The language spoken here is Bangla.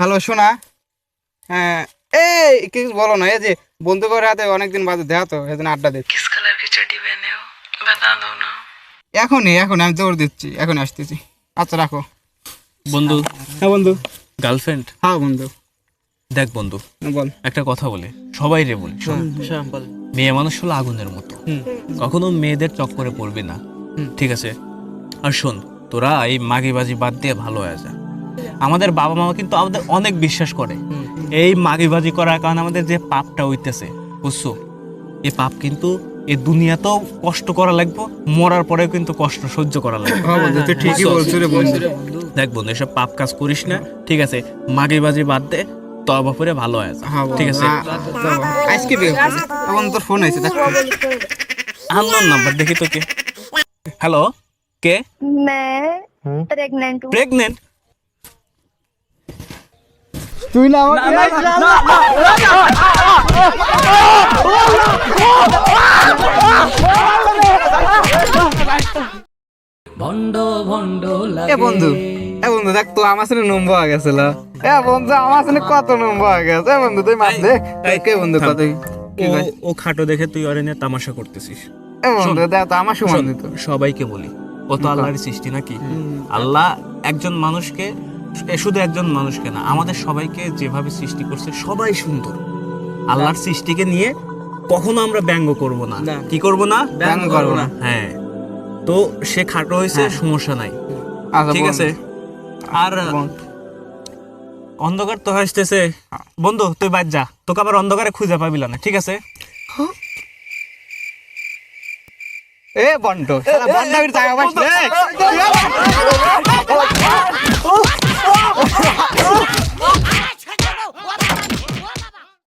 হ্যালো শোনা। হ্যাঁ এই কিছু বলো না এই যে বন্ধু করে হাতে অনেকদিন বাদে দেখা তো এদিন আড্ডা দিচ্ছি। এখনই এখন আমি জোর দিচ্ছি এখন আসতেছি। আচ্ছা রাখো। বন্ধু। হ্যাঁ বন্ধু। গার্লফ্রেন্ড হ্যাঁ বন্ধু। দেখ বন্ধু। হ্যাঁ, বল। একটা কথা বলে সবাই রে বলি হ্যাঁ, মেয়ে মানুষ হলো আগুনের মতো। কখনো মেয়েদের চক্করে পড়বি না। ঠিক আছে? আর শোন তোরা এই মাগিবাজি বাদ দিয়ে ভালো হয়ে যা। আমাদের বাবা মা কিন্তু আমাদের অনেক বিশ্বাস করে এই মাগিবাজি করার কারণে আমাদের যে পাপটা হইতেছে বুঝছো এই পাপ কিন্তু এই দুনিয়াতেও কষ্ট করা লাগবে মরার পরেও কিন্তু কষ্ট সহ্য করা লাগবে হ্যাঁ বন্ধু তুই ঠিকই বলছো রে বন্ধু দেখ বন্ধু এসব পাপ কাজ করিস না ঠিক আছে মাগিবাজি বাদ দে তবা করে ভালো হয়ে যা হ্যাঁ বন্ধু, ঠিক আছে আ- যাবো। আজকে বিয়ে করবি। এখন তোর ফোন আইছে দেখ আননোন নাম্বার দেখি তো কে হ্যালো কে मैं प्रेग्नेंट हूँ প্রেগনেন্ট তুই না আমাকে এ বন্ধু এ বন্ধু দেখ তো আমার সাথে নম্বর হয়ে গেছিল এ বন্ধু আমার সাথে কত নম্বর হয়ে গেছে? বন্ধু তুই মার দে। কে বন্ধু কত ও? খাটো দেখে তুই ওরে নিয়ে তামাশা করতেছিস। এ বন্ধু দেখ তো আমার সমান সবাইকে বলি ও তো আল্লাহর সৃষ্টি নাকি? আল্লাহ একজন মানুষকে শুধু একজন মানুষকে না আমাদের সবাইকে যেভাবে সৃষ্টি করছে সবাই সুন্দর। আল্লাহর সৃষ্টিকে নিয়ে কখনো আমরা ব্যঙ্গ করব না। কি করব না? ব্যঙ্গ করব না। হ্যাঁ। তো সে খাটো হয়েছে সমস্যা নাই। আচ্ছা ঠিক আছে? আর অন্ধকার তো হাসতেছে। বন্ধু তুই বাদ যা। তোকে আবার অন্ধকারে খুঁজে পাবিলা না ঠিক আছে? এ বন্ড শালা বন্ডাবির পাস